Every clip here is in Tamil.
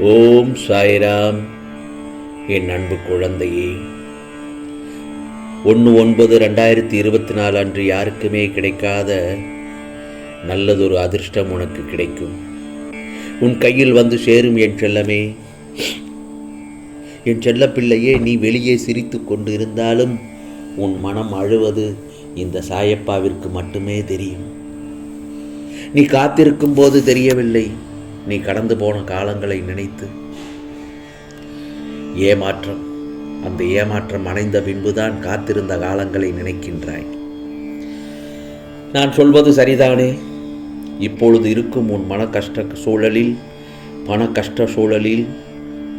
ஓம் சாய்ராம். என் அன்பு குழந்தையே ஒன்று ஒன்பது ரெண்டாயிரத்தி இருபத்தி நாலு அன்று யாருக்குமே கிடைக்காத நல்லதொரு அதிர்ஷ்டம் உனக்கு கிடைக்கும். உன் கையில் வந்து சேரும் என் செல்லமே. என் செல்லப்பிள்ளையே நீ வெளியே சிரித்து கொண்டு இருந்தாலும் உன் மனம் அழுவது இந்த சாயப்பாவிற்கு மட்டுமே தெரியும். நீ காத்திருக்கும் போது தெரியவில்லை. நீ கடந்து போன காலங்களை நினைத்து. ஏமாற்றம் அந்த ஏமாற்றம் அடைந்த பின்புதான் காத்திருந்த காலங்களை நினைக்கின்றாய். நான் சொல்வது சரிதானே? இப்பொழுது இருக்கும் உன் மன கஷ்ட சூழலில் பண கஷ்ட சூழலில்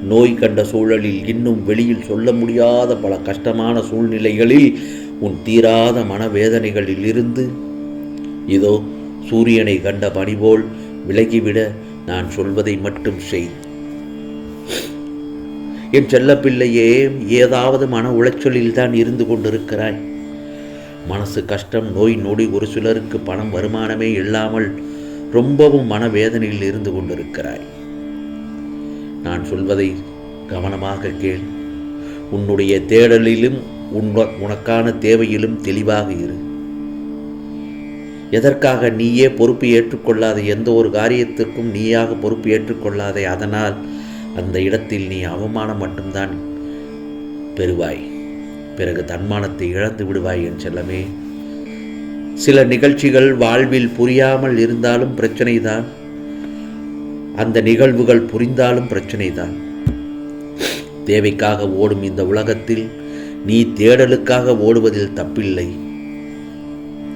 நோய் கண்ட சூழலில் இன்னும் வெளியில் சொல்ல முடியாத பல கஷ்டமான சூழ்நிலைகளில் உன் தீராத மனவேதனைகளில் இருந்து இதோ சூரியனை கண்ட பணிபோல் விலகிவிட நான் சொல்வதை மட்டும் செய். என் செல்லப்பிள்ளையே ஏதாவது மன உளைச்சலில் தான் இருந்து கொண்டிருக்கிறாய். மனசு கஷ்டம் நோய் நொடி ஒரு சிலருக்கு பணம் வருமானமே இல்லாமல் ரொம்பவும் மனவேதனையில் இருந்து கொண்டிருக்கிறாய். நான் சொல்வதை கவனமாக கேள். உன்னுடைய தேடலிலும் உன் உனக்கான தேவையிலும் தெளிவாக இரு. எதற்காக நீயே பொறுப்பு ஏற்றுக்கொள்ளாத எந்த ஒரு காரியத்திற்கும் நீயாக பொறுப்பு ஏற்றுக்கொள்ளாதே? அதனால் அந்த இடத்தில் நீ அவமானம் மட்டும்தான் பெறுவாய். பிறகு தன்மானத்தை இழந்து விடுவாய் என் செல்லமே. சில நிகழ்ச்சிகள் வாழ்வில் புரியாமல் இருந்தாலும் பிரச்சனை தான் அந்த நிகழ்வுகள் புரிந்தாலும் பிரச்சனைதான். தேவைக்காக ஓடும் இந்த உலகத்தில் நீ தேடலுக்காக ஓடுவதில் தப்பில்லை.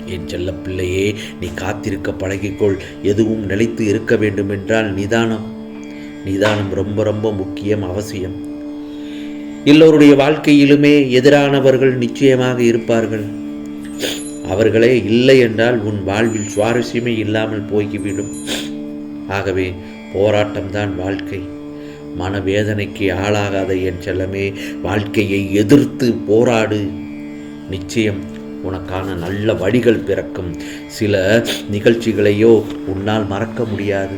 என் செல்ல பிள்ளையே நீ காத்திருக்க பழகிக்கொள். எதுவும் நிலைத்து இருக்க வேண்டுமென்றால் நிதானம். நிதானம் ரொம்ப ரொம்ப முக்கியம் அவசியம். எல்லோருடைய வாழ்க்கையிலுமே எதிரானவர்கள் நிச்சயமாக இருப்பார்கள். அவர்களே இல்லை என்றால் உன் வாழ்வில் சுவாரஸ்யமே இல்லாமல் போய்விடும். ஆகவே போராட்டம்தான் வாழ்க்கை. மனவேதனைக்கு ஆளாகாத என் செல்லமே வாழ்க்கையை எதிர்த்து போராடு. நிச்சயம் உனக்கான நல்ல வழிகள் பிறக்கும். சில நிகழ்ச்சிகளையோ உன்னால் மறக்க முடியாது.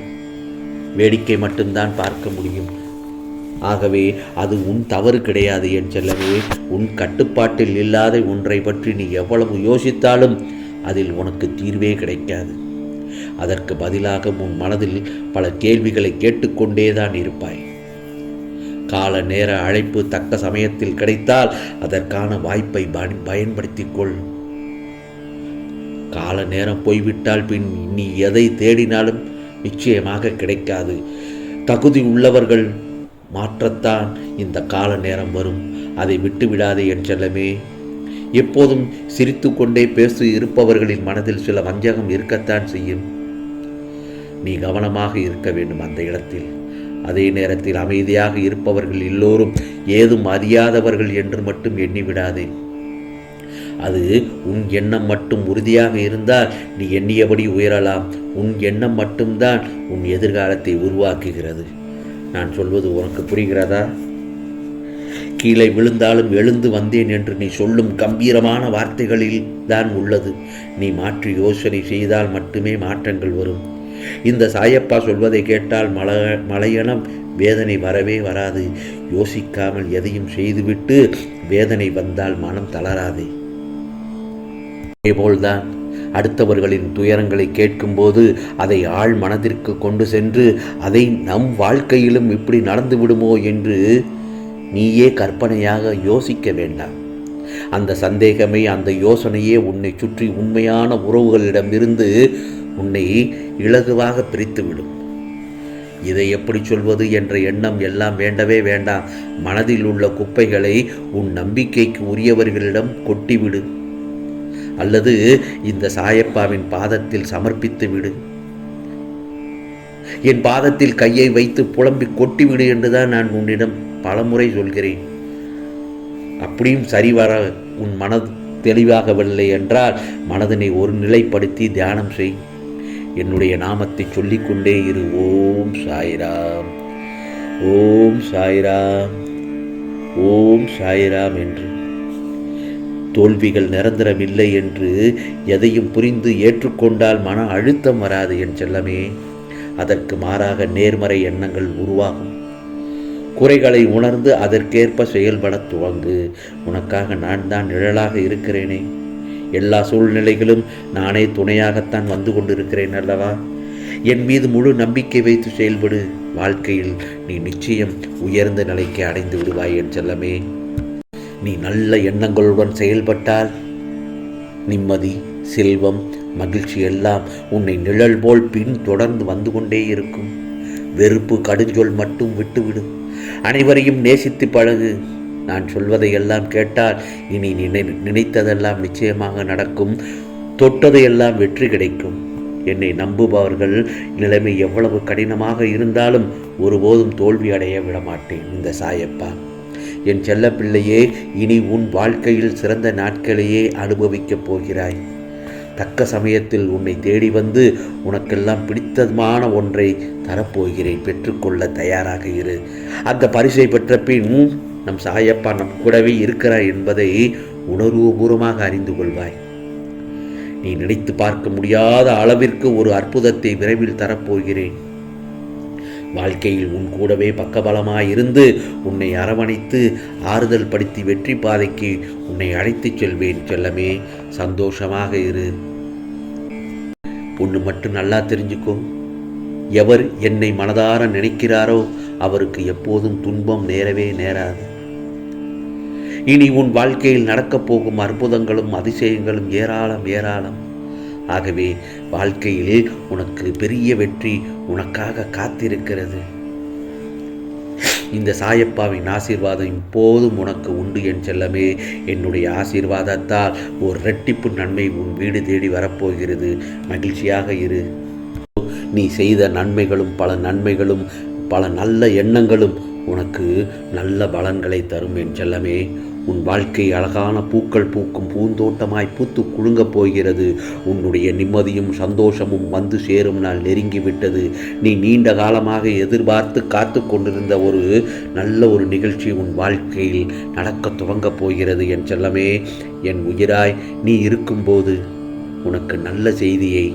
வேடிக்கை மட்டும்தான் பார்க்க முடியும். ஆகவே அது உன் தவறு கிடையாது என் செல்லவே உன் கட்டுப்பாட்டில் இல்லாத ஒன்றை பற்றி நீ எவ்வளவு யோசித்தாலும் அதில் உனக்கு தீர்வே கிடைக்காது. அதற்கு பதிலாக உன் மனதில் பல கேள்விகளை கேட்டுக்கொண்டேதான் இருப்பாய். கால நேர அழைப்பு தக்க சமயத்தில் கிடைத்தால் அதற்கான வாய்ப்பை பயன்படுத்திக் கொள் கால நேரம் போய்விட்டால் பின் நீ எதை தேடினாலும் நிச்சயமாக கிடைக்காது. தகுதி உள்ளவர்கள் மாற்றத்தான் இந்த கால நேரம் வரும். அதை விட்டுவிடாதே என் செல்லமே. எப்போதும் சிரித்து கொண்டே பேசி இருப்பவர்களின் மனதில் சில வஞ்சகம் இருக்கத்தான் செய்யும். நீ கவனமாக இருக்க வேண்டும் அந்த இடத்தில். அதே நேரத்தில் அமைதியாக இருப்பவர்கள் எல்லோரும் ஏதும் அறியாதவர்கள் என்று மட்டும் எண்ணிவிடாதே. அது உன் எண்ணம் மட்டும் உறுதியாக இருந்தால் நீ எண்ணியபடி உயரலாம். உன் எண்ணம் மட்டும்தான் உன் எதிர்காலத்தை உருவாக்குகிறது. நான் சொல்வது உனக்கு புரிகிறதா? கீழே விழுந்தாலும் எழுந்து வந்தேன் என்று நீ சொல்லும் கம்பீரமான வார்த்தைகளில் தான் உள்ளது. நீ மாற்றி யோசனை செய்தால் மட்டுமே மாற்றங்கள் வரும். இந்த சாயப்பா சொல்வதை கேட்டால் மல மலையனம் வேதனை வரவே வராது. யோசிக்காமல் எதையும் செய்துவிட்டு வேதனை வந்தால் மனம் தளராதே. அதேபோல்தான். அடுத்தவர்களின் துயரங்களை கேட்கும்போது அதை ஆழ் மனதிற்கு கொண்டு சென்று அதை நம் வாழ்க்கையிலும் இப்படி நடந்து விடுமோ? என்று நீயே கற்பனையாக யோசிக்க வேண்டாம். அந்த சந்தேகமே அந்த யோசனையே உன்னை சுற்றி உண்மையான உறவுகளிடமிருந்து உன்னை இலகுவாக பிரித்துவிடும். இதை எப்படி சொல்வது என்ற எண்ணம் எல்லாம் வேண்டவே வேண்டாம். மனதில் உள்ள குப்பைகளை உன் நம்பிக்கைக்கு உரியவர்களிடம் கொட்டிவிடு. அல்லது இந்த சாயப்பாவின் பாதத்தில் சமர்ப்பித்து விடு. என் பாதத்தில் கையை வைத்து புலம்பி கொட்டிவிடு என்றுதான் நான் உன்னிடம் பலமுறை சொல்கிறேன். அப்படியும் சரிவர உன் மனது தெளிவாகவில்லை என்றால் மனதினை ஒரு நிலைப்படுத்தி தியானம் செய். என்னுடைய நாமத்தை சொல்லிக்கொண்டே இரு. ஓம் சாய்ராம். ஓம் சாய்ராம். ஓம் சாய்ராம் என்று. தோல்விகள் நிரந்தரமில்லை என்று எதையும் புரிந்து ஏற்றுக்கொண்டால் மன அழுத்தம் வராது என் செல்லமே. அதற்கு மாறாக நேர்மறை எண்ணங்கள் உருவாகும். குறைகளை உணர்ந்து அதற்கேற்ப செயல்பட துவங்கு. உனக்காக நான் தான் நிழலாக இருக்கிறேனே. எல்லா சூழ்நிலைகளும் நானே துணையாகத்தான் வந்து கொண்டிருக்கிறேன் அல்லவா? என் மீது முழு நம்பிக்கை வைத்து செயல்படு. வாழ்க்கையில் நீ நிச்சயம் உயர்ந்த நிலைக்கு அடைந்து விடுவாய் என் செல்லமே. நீ நல்ல எண்ணங்களுடன் செயல்பட்டால் நிம்மதி செல்வம் மகிழ்ச்சி எல்லாம் உன்னை நிழல் போல் பின் தொடர்ந்து வந்து கொண்டே இருக்கும். வெறுப்பு கடுஞ்சொல் மட்டும் விட்டுவிடு அனைவரையும் நேசித்து பழகு. நான் சொல்வதையெல்லாம் கேட்டால் இனி நினை நினைத்ததெல்லாம் நிச்சயமாக நடக்கும். தொட்டதையெல்லாம் வெற்றி கிடைக்கும். என்னை நம்புபவர்கள் நிலைமை எவ்வளவு கடினமாக இருந்தாலும் ஒருபோதும் தோல்வி அடைய விடமாட்டேன். இந்த சாயப்பா. என் செல்லப்பிள்ளையே இனி உன் வாழ்க்கையில் சிறந்த நாட்களையே அனுபவிக்கப் போகிறாய். தக்க சமயத்தில் உன்னை தேடி வந்து உனக்கெல்லாம் பிடித்தமான ஒன்றை தரப்போகிறேன். பெற்றுக்கொள்ள தயாராக இரு. அந்த பரிசை பெற்ற பின் நம் சாயப்பா நம் கூடவே இருக்கிறார் என்பதை உணர்வுபூர்வமாக அறிந்து கொள்வாய். நீ நினைத்து பார்க்க முடியாத அளவிற்கு ஒரு அற்புதத்தை விரைவில் தரப்போகிறேன். வாழ்க்கையில் உன் கூடவே பக்கபலமாயிருந்து உன்னை அரவணைத்து ஆறுதல் படுத்தி வெற்றி பாதைக்கு உன்னை அழைத்துச் செல்வேன் செல்லமே. சந்தோஷமாக இரு. ஒன்று மட்டும் நல்லா தெரிஞ்சுக்கோ. எவர் என்னை மனதார நினைக்கிறாரோ அவருக்கு எப்போதும் துன்பம் நேரவே நேராது. இனி உன் வாழ்க்கையில் நடக்கப் போகும் அற்புதங்களும் அதிசயங்களும் ஏராளம் ஏராளம். ஆகவே வாழ்க்கையில் உனக்கு பெரிய வெற்றி உனக்காக காத்திருக்கிறது. இந்த சாயப்பாவின் ஆசீர்வாதம் இப்போதும் உனக்கு உண்டு என் செல்லமே. என்னுடைய ஆசீர்வாதத்தால் ஒரு ரெட்டிப்பு நன்மை உன் வீடு தேடி வரப்போகிறது. மகிழ்ச்சியாக இரு. நீ செய்த நன்மைகளும் பல நன்மைகளும் பல நல்ல எண்ணங்களும் உனக்கு நல்ல பலன்களை தரும் என் செல்லமே. உன் வாழ்க்கை அழகான பூக்கள் பூக்கும் பூந்தோட்டமாய் பூத்து குலுங்கப் போகிறது. உன்னுடைய நிம்மதியும் சந்தோஷமும் வந்து சேரும் நாள் நெருங்கிவிட்டது. நீ நீண்ட காலமாக எதிர்பார்த்து காத்து கொண்டிருந்த ஒரு நல்ல ஒரு நிகழ்ச்சி உன் வாழ்க்கையில் நடக்க துவங்கப் போகிறது. என் செல்லமே என் உயிராய் நீ இருக்கும்போது உனக்கு நல்ல செய்தியை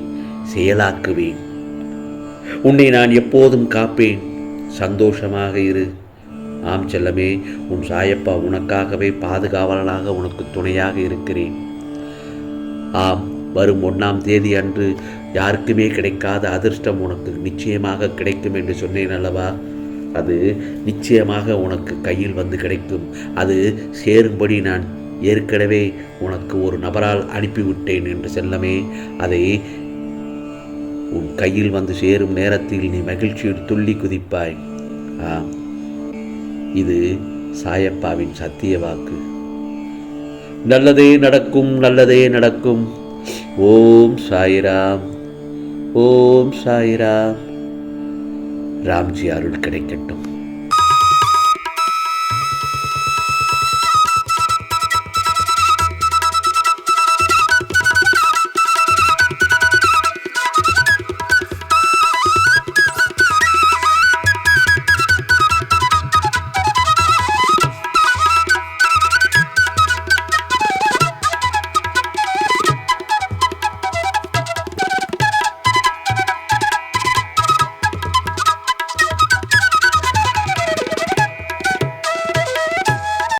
செயலாக்குவேன். உன்னை நான் எப்போதும் காப்பேன். சந்தோஷமாக இரு. ஆம் செல்லமே உன் சாயப்பா உனக்காகவே பாதுகாவலனாக உனக்கு துணையாக இருக்கிறேன். ஆம் வரும் ஒன்றாம் தேதி அன்று யாருக்குமே கிடைக்காத அதிர்ஷ்டம் உனக்கு நிச்சயமாக கிடைக்கும் என்று சொன்னேன் அல்லவா? அது நிச்சயமாக உனக்கு கையில் வந்து கிடைக்கும். அது சேரும்படி நான் ஏற்கனவே உனக்கு ஒரு நபரால் அனுப்பிவிட்டேன் என்று செல்லமே அதை உன் கையில் வந்து சேரும் நேரத்தில் நீ மகிழ்ச்சியில் துள்ளி குதிப்பாய். ஆம். இது சாயப்பாவின் சத்திய வாக்கு. நல்லதே நடக்கும் நல்லதே நடக்கும். ஓம் சாயிராம் ஓம் சாயிராம். ராம்ஜி அருள் கிடைக்கட்டும்.